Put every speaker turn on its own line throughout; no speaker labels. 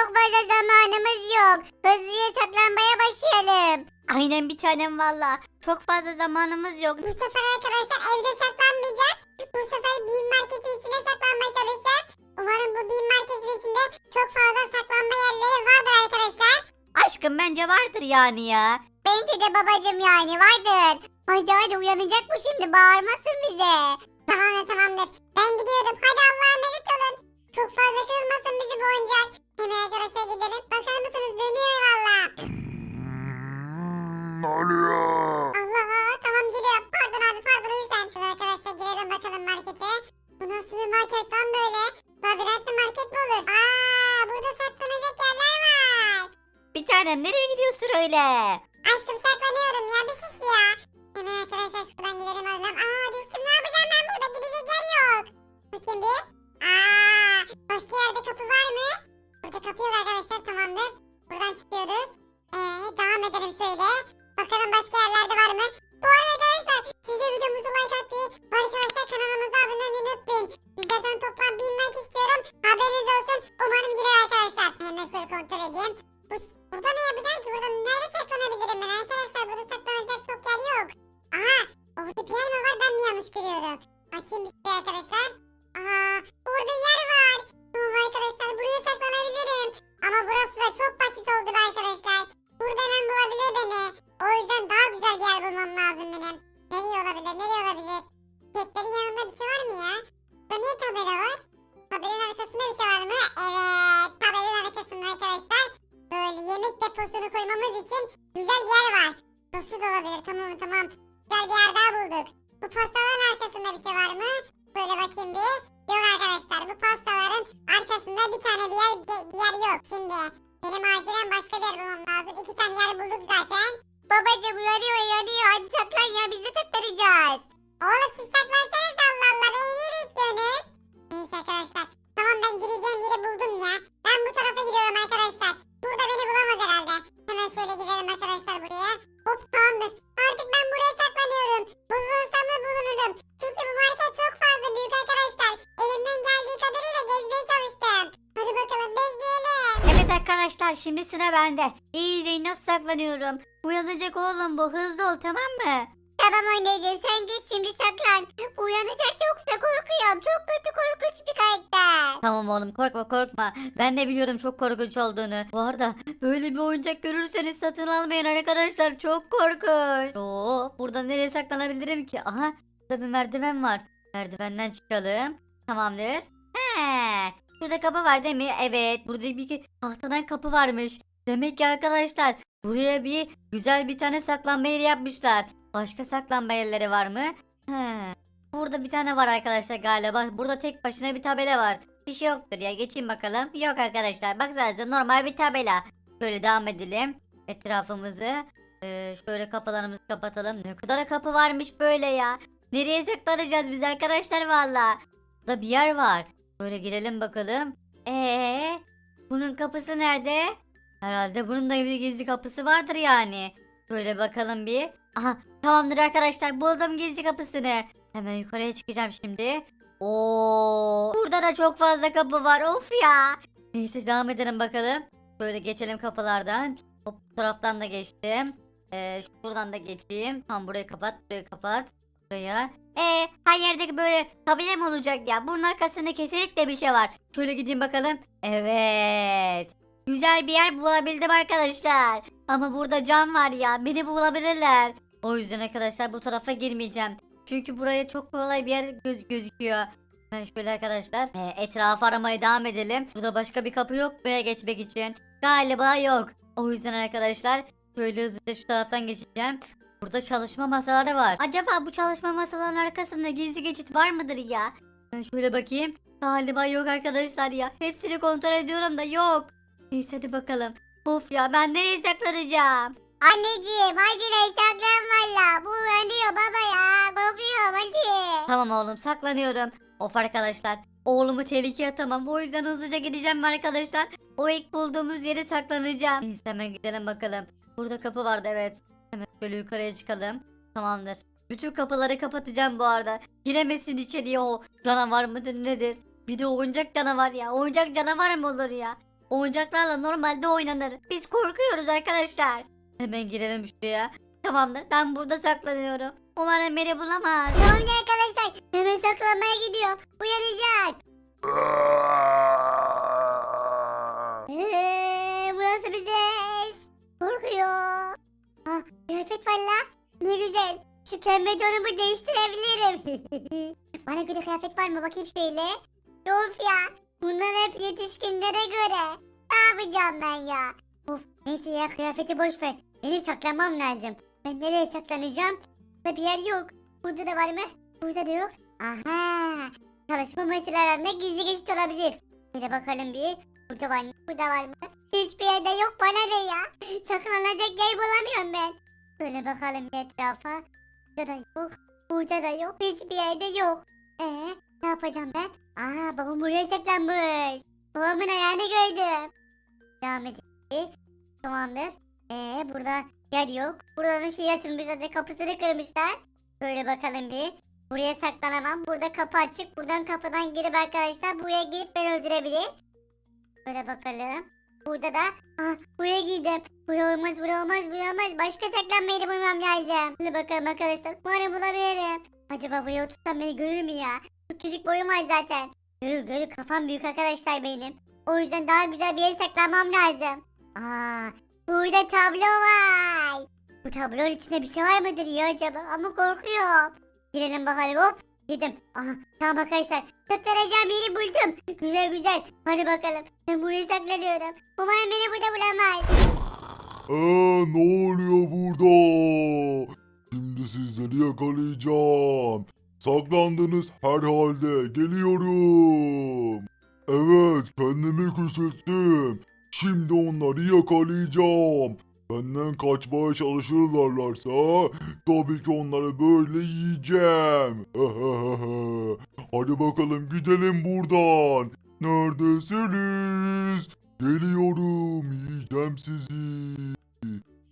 çok fazla zamanımız yok. Hızlıca saklanmaya başlayalım. Aynen bir tanem valla. Çok fazla zamanımız yok.
Bu sefer arkadaşlar evde saklanmayacağız. Bu sefer bin marketin içine saklanmaya çalışacağız. Umarım bu bin marketin içinde çok fazla saklanma yerleri vardır arkadaşlar.
Aşkım bence vardır yani ya.
Bence de babacım yani vardır. Hadi hadi uyanacak bu şimdi bağırmasın bize. Tamam tamamdır. Ben gidiyorum. Hadi Allah'a emanet olun. Çok fazla kırılmasın bizi bu oyuncak. Hemen arkadaşlar gidelim. Bakar mısınız dönüyor valla.
Ne oluyor?
Allah tamam geliyor. Pardon abi pardon yüzden. Hadi arkadaşlar girelim bakalım markete. Bu nasıl bir market lan böyle? Labirentli market mi olur? Aa burada saklanacak yerler var.
Bir tanem nereye gidiyorsun öyle?
Aşkım saklanıyorum ya bir sus ya. Hemen arkadaşlar şuradan gidelim alalım. Aa düştüm ne yapacağım ben burada gidecek yer yok. Bakayım bir. Aa başka yerde kapı var mı? Burada kapı yok arkadaşlar tamamdır. Buradan çıkıyoruz. Ee, devam edelim şöyle. Bakalım başka yerlerde var mı? Bu arada arkadaşlar siz de videomuzu like atmayı ve arkadaşlar kanalımıza abone olmayı unutmayın. Sizlerden toplam 1000 like istiyorum. Haberiniz olsun. Umarım girer arkadaşlar. Hemen şöyle kontrol edeyim. Bu, burada ne yapacağım ki? Burada nerede saklanabilirim ben arkadaşlar? Burada saklanacak çok yer yok. Aha! Deposunu koymamız için güzel bir yer var. Nasıl da olabilir tamam tamam. Güzel bir yer daha bulduk. Bu pastaların arkasında bir şey var mı? Böyle bakayım bir. Yok arkadaşlar bu pastaların arkasında bir tane bir yer, bir yer yok. Şimdi benim acilen başka bir yer bulmam lazım. İki tane yer bulduk zaten. Babacım uyanıyor uyanıyor. Hadi saklan ya biz de saklanacağız. Oğlum siz saklansanız Allah Allah. Beni niye bekliyorsunuz? Neyse arkadaşlar. Tamam ben gireceğim yeri buldum ya. Ben bu tarafa gidiyorum arkadaşlar.
Evet arkadaşlar şimdi sıra bende. İyi izleyin nasıl saklanıyorum. Uyanacak oğlum bu hızlı ol tamam mı?
Tamam anneciğim sen git şimdi saklan. Uyanacak yoksa korkuyorum. Çok kötü korkunç bir karakter.
Tamam oğlum korkma korkma. Ben de biliyorum çok korkunç olduğunu. Bu arada böyle bir oyuncak görürseniz satın almayın arkadaşlar. Çok korkunç. Oo, burada nereye saklanabilirim ki? Aha burada bir merdiven var. Merdivenden çıkalım. Tamamdır. He, şurada kapı var değil mi? Evet. Burada bir tahtadan kapı varmış. Demek ki arkadaşlar buraya bir güzel bir tane saklanma yeri yapmışlar. Başka saklanma yerleri var mı? He. Burada bir tane var arkadaşlar galiba. Burada tek başına bir tabela var. Bir şey yoktur ya geçeyim bakalım. Yok arkadaşlar baksanıza normal bir tabela. Şöyle devam edelim. Etrafımızı e, şöyle kapılarımızı kapatalım. Ne kadar kapı varmış böyle ya. Nereye saklanacağız biz arkadaşlar valla. Burada bir yer var. Böyle girelim bakalım. Ee, bunun kapısı nerede? Herhalde bunun da bir gizli kapısı vardır yani. Şöyle bakalım bir. Aha tamamdır arkadaşlar buldum gizli kapısını. Hemen yukarıya çıkacağım şimdi. Oo, burada da çok fazla kapı var. Of ya. Neyse devam edelim bakalım. Böyle geçelim kapılardan. Hop bu taraftan da geçtim. Ee, şuradan da geçeyim. Tam burayı kapat, burayı kapat. Buraya. Ee, her yerdeki böyle tabela mı olacak ya? Bunun arkasında kesinlikle bir şey var. Şöyle gideyim bakalım. Evet. Güzel bir yer bulabildim arkadaşlar. Ama burada cam var ya. Beni bulabilirler. O yüzden arkadaşlar bu tarafa girmeyeceğim. Çünkü buraya çok kolay bir yer göz gözüküyor. Ben şöyle arkadaşlar e, etrafı aramaya devam edelim. Burada başka bir kapı yok buraya geçmek için. Galiba yok. O yüzden arkadaşlar şöyle hızlıca şu taraftan geçeceğim. Burada çalışma masaları var. Acaba bu çalışma masalarının arkasında gizli geçit var mıdır ya? Ben şöyle bakayım. Galiba yok arkadaşlar ya. Hepsini kontrol ediyorum da yok. Neyse hadi bakalım. Of ya ben nereye saklanacağım?
Anneciğim acilen saklan valla. Bu uyanıyor baba ya. Korkuyorum hadi.
Tamam oğlum saklanıyorum. Of arkadaşlar. Oğlumu tehlikeye atamam. O yüzden hızlıca gideceğim arkadaşlar. O ilk bulduğumuz yere saklanacağım. Neyse hemen gidelim bakalım. Burada kapı vardı evet. Hemen şöyle yukarıya çıkalım. Tamamdır. Bütün kapıları kapatacağım bu arada. Giremesin içeriye o canavar mıdır nedir? Bir de oyuncak canavar ya. Oyuncak canavar mı olur ya? Oyuncaklarla normalde oynanır. Biz korkuyoruz arkadaşlar. Hemen girelim şuraya. Tamamdır ben burada saklanıyorum. Umarım beni bulamaz.
Ya arkadaşlar. Hemen saklanmaya gidiyorum. Uyanacak. Kıyafet var. Ne güzel. Şu pembe donumu değiştirebilirim. Bana göre kıyafet var mı? Bakayım şöyle. Of ya. Bunlar hep yetişkinlere göre. Ne yapacağım ben ya? Of neyse ya kıyafeti boş ver. Benim saklanmam lazım. Ben nereye saklanacağım? Burada bir yer yok. Burada da var mı? Burada da yok. Aha. Çalışma masaslarında gizli geçit olabilir. Şöyle bakalım bir. Burada var mı? Burada var mı? Hiçbir yerde yok bana ne ya? Saklanacak yer bulamıyorum ben. Şöyle bakalım etrafa. Burada da yok. Burada da yok. Hiçbir yerde yok. Ee, ne yapacağım ben? Aa babam buraya saklanmış. Babamın ayağını gördüm. Devam edelim. Tamamdır. Ee burada yer yok. Burada bir şey atılmış zaten kapısını kırmışlar. Böyle bakalım bir. Buraya saklanamam. Burada kapı açık. Buradan kapıdan girip arkadaşlar buraya girip beni öldürebilir. Böyle bakalım. Burada da ah buraya girdim. Buraya olmaz buraya olmaz buraya olmaz. Başka saklanma yeri bulmam lazım. Şimdi bakalım arkadaşlar. Umarım bulabilirim. Acaba buraya otursam beni görür mü ya? Küçücük boyum var zaten. Görür görür kafam büyük arkadaşlar benim. O yüzden daha güzel bir yere saklanmam lazım. Aa burada tablo var. Bu tablonun içinde bir şey var mıdır ya acaba? Ama korkuyorum. Girelim bakalım hop. Dedim. Aha tamam arkadaşlar. Saklanacağım yeri buldum. Güzel güzel. Hadi bakalım. Ben buraya saklanıyorum. Umarım beni burada bulamaz.
Ee, ne oluyor burada? Şimdi sizleri yakalayacağım. Saklandınız herhalde. Geliyorum. Evet, kendimi küçülttüm. Şimdi onları yakalayacağım. Benden kaçmaya çalışırlarsa tabii ki onları böyle yiyeceğim. Hadi bakalım gidelim buradan. Neredesiniz? Geliyorum, yiyeceğim sizi.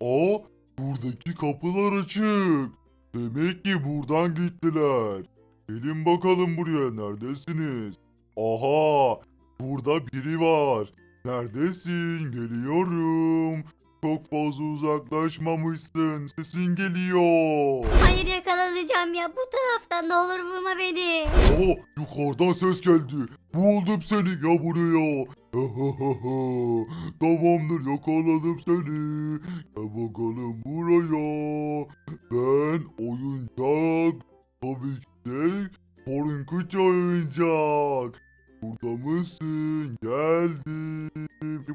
Aa, buradaki kapılar açık. Demek ki buradan gittiler. Gelin bakalım buraya, neredesiniz? Aha, burada biri var. Neredesin? Geliyorum. Çok fazla uzaklaşmamışsın. Sesin geliyor.
Hayır yakalanacağım ya. Bu taraftan ne olur vurma beni.
Aa, yukarıdan ses geldi. Buldum seni ya buraya. Tamamdır yakaladım seni. Gel bakalım buraya. Ben oyuncak. Tabii ki de korkunç oyuncak. Burada mısın? Geldim.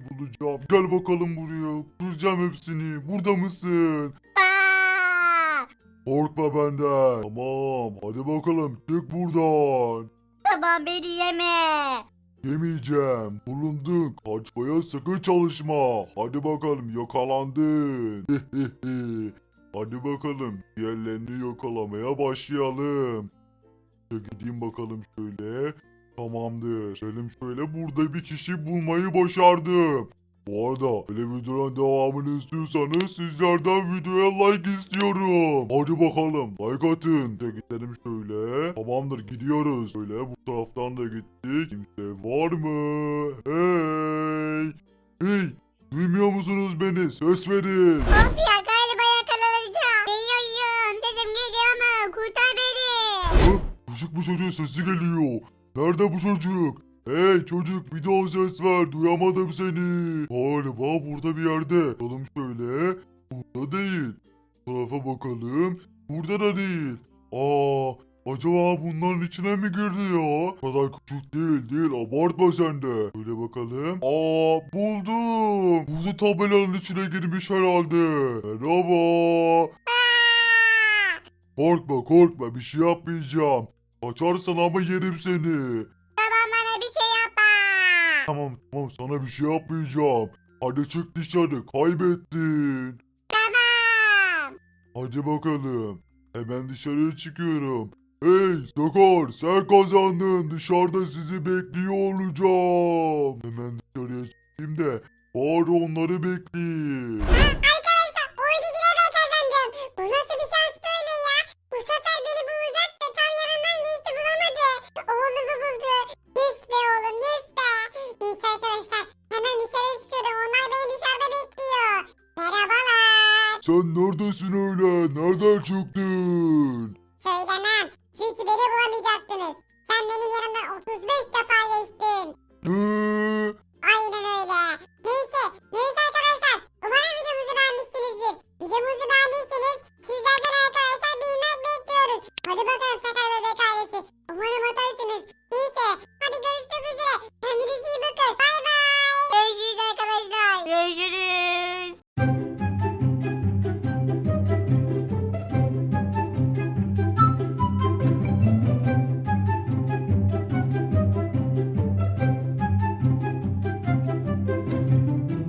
Bulacağım? Gel bakalım buraya. Kuracağım hepsini. Burada mısın?
Aa!
Korkma benden. Tamam. Hadi bakalım. Çık buradan.
Tamam beni yeme.
Yemeyeceğim. Bulundun. Kaçmaya sakın çalışma. Hadi bakalım yakalandın. Hadi bakalım diğerlerini yakalamaya başlayalım. Ya gideyim bakalım şöyle. Tamamdır. Selim şöyle burada bir kişi bulmayı başardım. Bu arada böyle videonun devamını istiyorsanız sizlerden videoya like istiyorum. Hadi bakalım like atın. De gidelim şöyle. Tamamdır gidiyoruz. Şöyle bu taraftan da gittik. Kimse var mı? Hey. Hey. Duymuyor musunuz beni? Ses verin.
Of ya galiba yakalanacağım. Geliyorum. Sesim geliyor ama kurtar beni.
Hı? Çocuk bu çocuğun sesi geliyor. Nerede bu çocuk? Hey çocuk bir daha ses ver duyamadım seni. Galiba burada bir yerde. Bakalım şöyle. Burada değil. Bu tarafa bakalım. Burada da değil. Aa acaba bunların içine mi girdi ya? O kadar küçük değil değil abartma sen de. Böyle bakalım. Aa buldum. Buzu tabelanın içine girmiş herhalde. Merhaba. Korkma korkma bir şey yapmayacağım. Kaçarsan ama yerim seni.
Tamam bana bir şey yapma.
Tamam tamam sana bir şey yapmayacağım. Hadi çık dışarı kaybettin.
Tamam.
Hadi bakalım. Hemen dışarıya çıkıyorum. Hey Sakar sen kazandın. Dışarıda sizi bekliyor olacağım. Hemen dışarıya çıkayım da bari onları bekleyeyim. Sen neredesin öyle? Nereden çıktın?
Söylemem. Çünkü beni bulamayacaktınız. Sen benim yanımdan 35 defa geçtin.
Ne?
Aynen öyle. Neyse, neyse arkadaşlar. Umarım videomuzu beğenmişsinizdir. Videomuzu beğendiyseniz sizlerden arkadaşlar bir like bekliyoruz. Hadi bakalım Sakar Bebek ailesi. Umarım atarsınız.